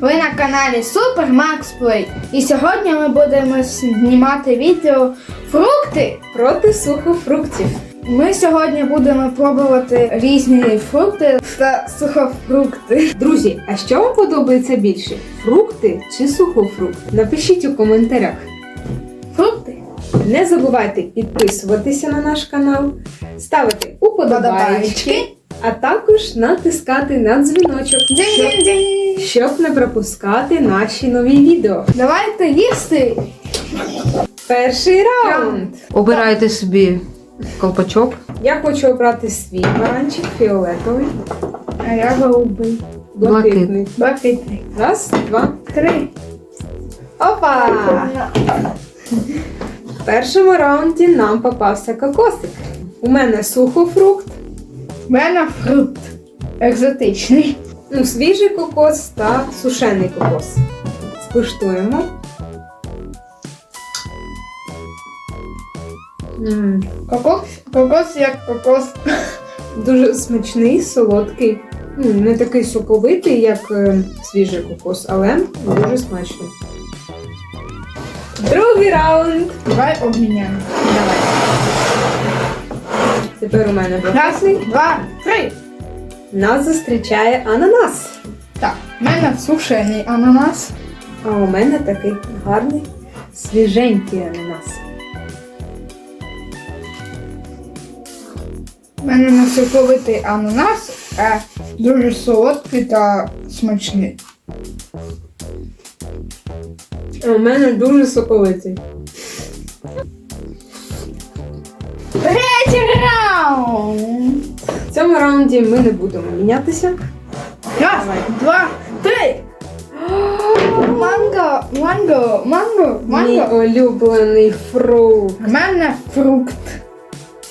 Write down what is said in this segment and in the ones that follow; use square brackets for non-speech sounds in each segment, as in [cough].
Ви на каналі Super Max Play. І сьогодні ми будемо знімати відео фрукти. Проти сухофруктів. Ми сьогодні будемо пробувати різні фрукти та сухофрукти. Друзі, а що вам подобається більше? Фрукти чи сухофрукти? Напишіть у коментарях. Фрукти. Не забувайте підписуватися на наш канал, ставити уподобайки. А також натискати на дзвіночок, щоб, не пропускати наші нові відео. Давайте їсти. Перший раунд. Обирайте собі колпачок. Я хочу обрати свій баранчик фіолетовий, А я голубий. блакитний. Блакитний. Раз, два. Три. Опа! В першому раунді нам попався кокосик. У мене сухофрукт, Мене фрукт. Екзотичний. ну, свіжий кокос та сушений кокос. Скуштуємо. М, Кокос, кокос як кокос. [laughs] Дуже смачний, солодкий. Ну, не такий соковитий, як е, свіжий кокос, але дуже смачний. Другий раунд. Давай обміняємо. Давай. Тепер у мене Раз, два, три. Нас зустрічає ананас. Так, в мене сушений ананас. А у мене такий гарний свіженький ананас. У мене не соковитий ананас, а дуже солодкий та смачний. А у мене дуже соковитий. Третій раунд. В цьому раунді ми не будемо мінятися. Раз, два, три. Манго, манго, манго, Мій манго. улюблений фрукт. У мене фрукт.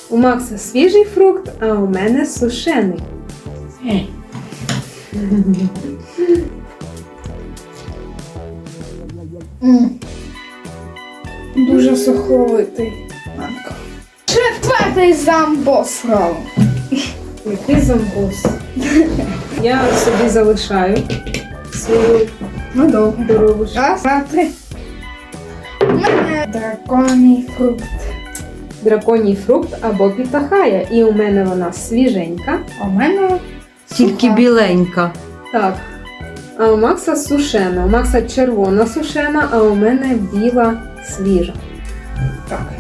У Макса свіжий фрукт, а у мене сушений. М. Дуже суховитий. Четвертий замбос раунд. Який замбос. Я собі залишаю свою добре. дорогу. Раз, два, три. У мене фрукт. Драконій фрукт або пітахая. І у мене вона свіженька. А у мене Тільки суха. біленька. Так. А у Макса сушена. У Макса червона сушена, а у мене біла свіжа. Так.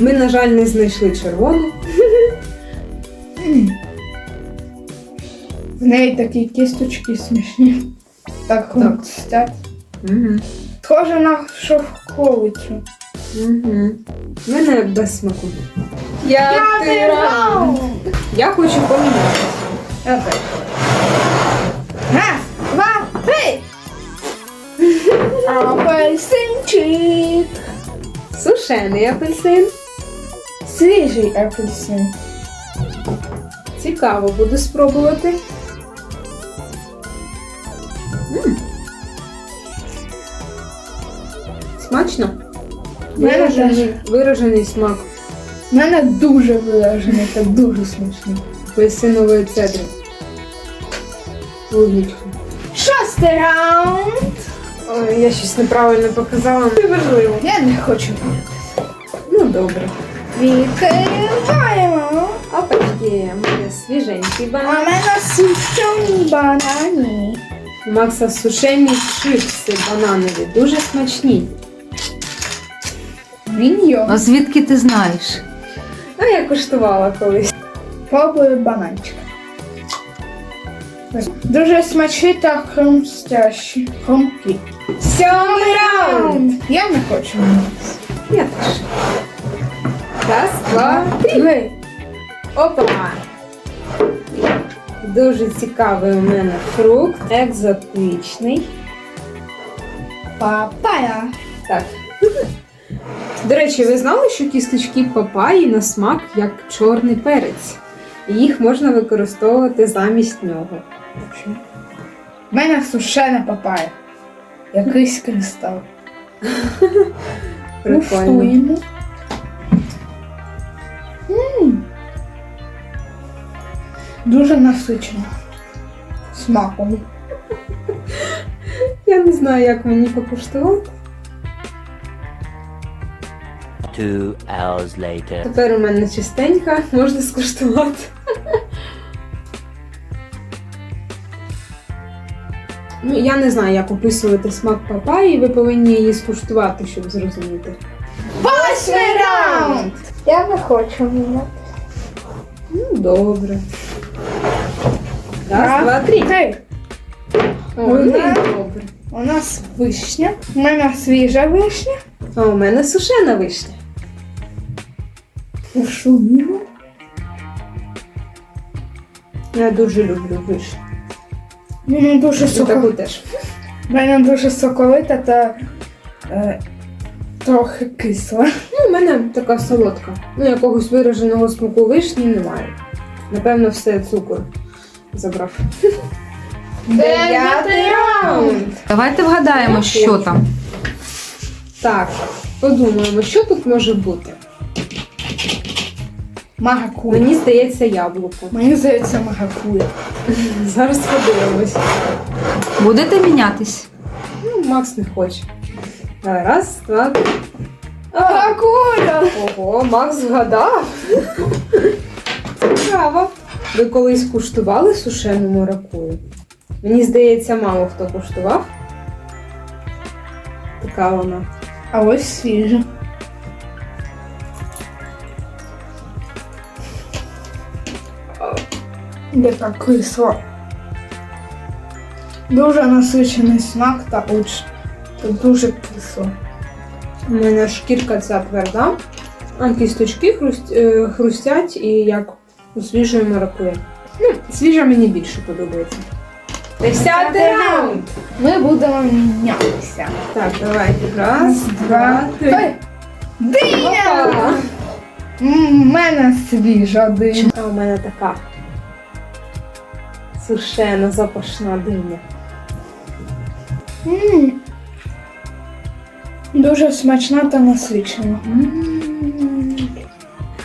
Ми, на жаль, не знайшли червону. В неї такі кісточки смішні. Так хрустять. Угу. Схоже на шовковицю. Угу. У мене без смаку. П'ятий раунд. Я хочу помінятися. Опять. Раз, два, три. [laughs] Апельсинчик. Сушений апельсин. Свіжий апельсин. Цікаво буде спробувати. М. Смачно? Мене Виражений, виражений смак У мене дуже виражений та дуже смачний. апельсинової цедри. Логічно. Шостий раунд. Ой, я щось неправильно показала. Неважливо. Я не хочу. Ну добре. Відкриваємо. Опачки, у мене свіженький А в банан. мене сушені банані. У Макса сушені чипси бананові. Дуже смачні. Міньйон. А звідки ти знаєш? А я куштувала колись. Пробую бананчик. Дуже смачні та хрумстящі. Хрумкі. Сьомий раунд. Я не хочу. Я теж. Раз, два, три. Опа! Дуже цікавий у мене фрукт, екзотичний. Папая. Так. До речі, ви знали, що кісточки папаї на смак як чорний перець? І їх можна використовувати замість нього. У мене сушена папая. Якийсь кристал. [laughs] Прикольно. Куштуємо. Дуже насичено. Смаком. [laughs] Я не знаю, як мені покуштувати. Two hours later. Тепер у мене чистенька, можна скуштувати. Ну, я не знаю, як описувати смак папаї, ви повинні її скуштувати, щоб зрозуміти. Восьмий раунд! Я не хочу міняти. Ну, добре. Раз, два, три. Три. О, ну, Одна. добре. У нас вишня. У мене свіжа вишня. А у мене сушена вишня. Шумімо. Я дуже люблю вишню. Мене дуже таку соковита. теж. Мене дуже соковита та е, трохи кисла. Ну, у мене така солодка. Ну, якогось вираженого смаку вишні немає. Напевно, все цукор забрав. Дев'ятий раунд. Давайте вгадаємо, що там. Так, подумаємо, що тут може бути. Магакуя. Мені здається, яблуко. Мені здається магакуя. Зараз подивимось. Будете мінятись? Ну, Макс не хоче. Давай, Раз, два, три. Магакуя! Ого, Макс згадав. Цікаво. Ви колись куштували сушену маракую? Мені здається, мало хто куштував. Така вона. А ось свіжа. Яка кисла. Дуже насичений смак та. Це дуже кисло. У мене шкірка ця тверда, а кісточки е, хрустять і як у свіжої маракуї. Ну, свіжа мені більше подобається. Десятий раунд! Ми будемо мінятися. Так, давайте. Раз, два, три. Диня! У мене свіжа диня. А у мене така сушена, запашна диня. М. Дуже смачна та насичена.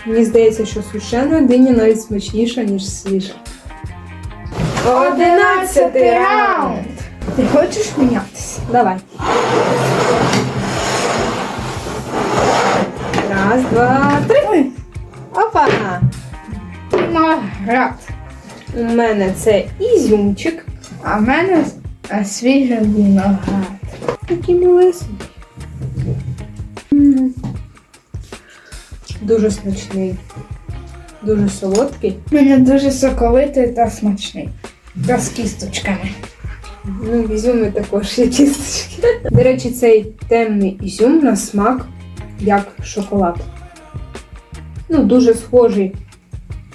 Мені здається, що сушена диня навіть смачніша, ніж свіжа. Одинадцятий раунд! Ти хочеш мінятися? Давай. Раз, два, три. Опа! виноград. У мене це ізюмчик. А в мене е, свіжий виноград. Такий малесенький. М. Дуже смачний. Дуже солодкий. У мене дуже соковитий та смачний. Та з кісточками. Ну, в ізюми також є кісточки. До речі, цей темний ізюм на смак як шоколад. Ну, дуже схожий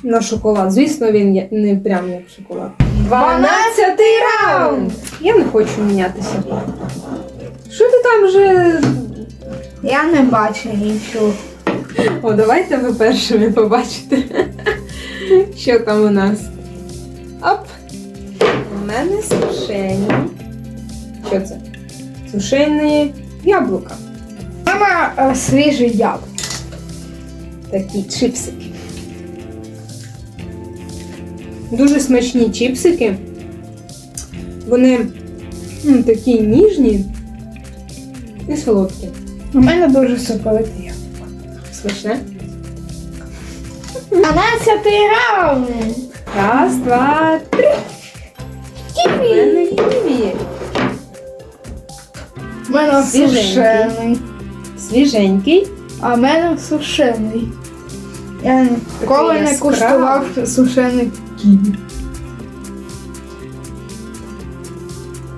на шоколад. Звісно, він є не прям як шоколад. Дванадцятий раунд! Я не хочу мінятися. Що ти там вже. Я не бачу нічого. О, давайте ви першими побачите, що там у нас. Оп! У мене сушені. Що це? Сушені яблука. Мама е, свіжий яблук. Такі чипсики. Дуже смачні чипсики. Вони м, такі ніжні і солодкі. У мене дуже соковитий яблук. Смачне. 12 раунд. Раз, два, три. У мене ківі. У мене Свіженький. сушений. Свіженький. А в мене сушений. Я ніколи не яскравий. куштував сушений ківі.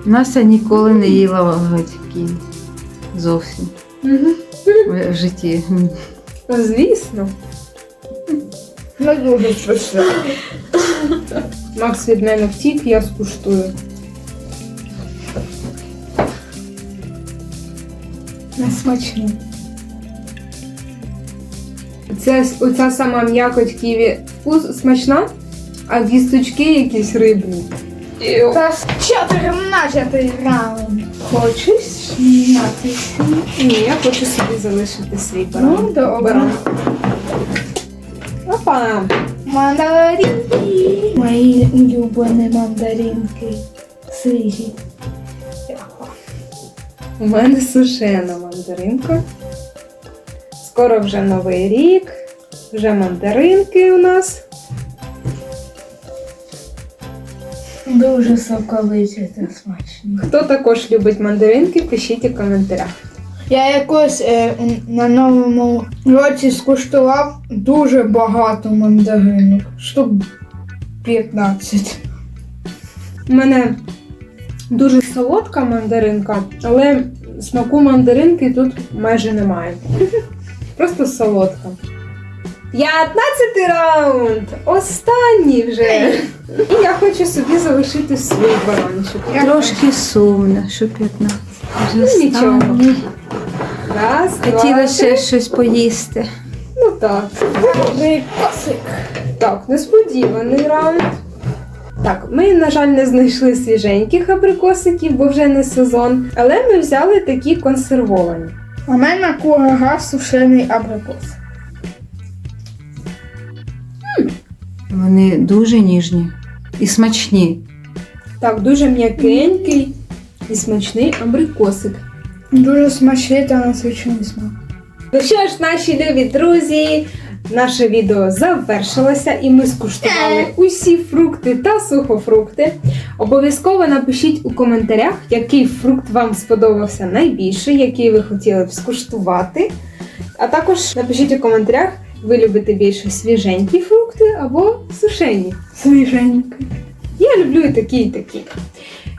Настя ніколи не їла гатьки. Зовсім Угу. в житті. Звісно. Не дуже смачно. Макс від мене втік, я скуштую. Не смачно. Це оця сама м'якоть ківі вкус смачна, а кісточки якісь рибні. Та 14 раунд. Хочеш мінятися? Ні, я хочу собі залишити свій баран. Ну, добре. Опа! Мандаринки. Мої улюблені мандаринки. Свіжі. У мене сушена мандаринка. Скоро вже новий рік, вже мандаринки у нас. Дуже соковиті та смачні. Хто також любить мандаринки, пишіть у коментарях. Я якось е, на новому році скуштував дуже багато мандаринок. Штук 15. У мене дуже солодка мандаринка, але смаку мандаринки тут майже немає. Просто солодка. 15 раунд! Останній вже! І я хочу собі залишити свій баранчик. Я Трошки сумно, що 15. Вже Ну, нічого. останній. Раз, Хотіла два, ще щось поїсти. Ну так. Добрий косик. Так, несподіваний раунд. Так, ми, на жаль, не знайшли свіженьких абрикосиків, бо вже не сезон. Але ми взяли такі консервовані. У мене курага сушений абрикос. Вони дуже ніжні і смачні. Так, дуже м'якенький і смачний абрикосик. Дуже смачний та насичений смак. Ну що ж, наші любі друзі, наше відео завершилося і ми скуштували усі фрукти та сухофрукти. Обов'язково напишіть у коментарях, який фрукт вам сподобався найбільше, який ви хотіли б скуштувати. А також напишіть у коментарях, ви любите більше свіженькі фрукти або сушені. Свіженький. Я люблю і такі, і такі.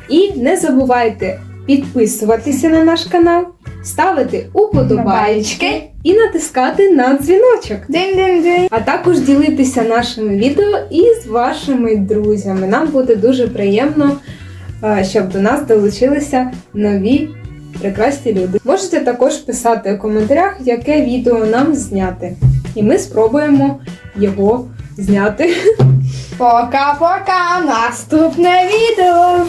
І не забувайте підписуватися на наш канал, ставити уподобайки і натискати на дзвіночок. Динь-динь-динь. А також ділитися нашими відео із вашими друзями. Нам буде дуже приємно, е, щоб до нас долучилися нові прекрасні люди. Можете також писати у коментарях, яке відео нам зняти. І ми спробуємо його зняти. Пока-пока. Наступне відео.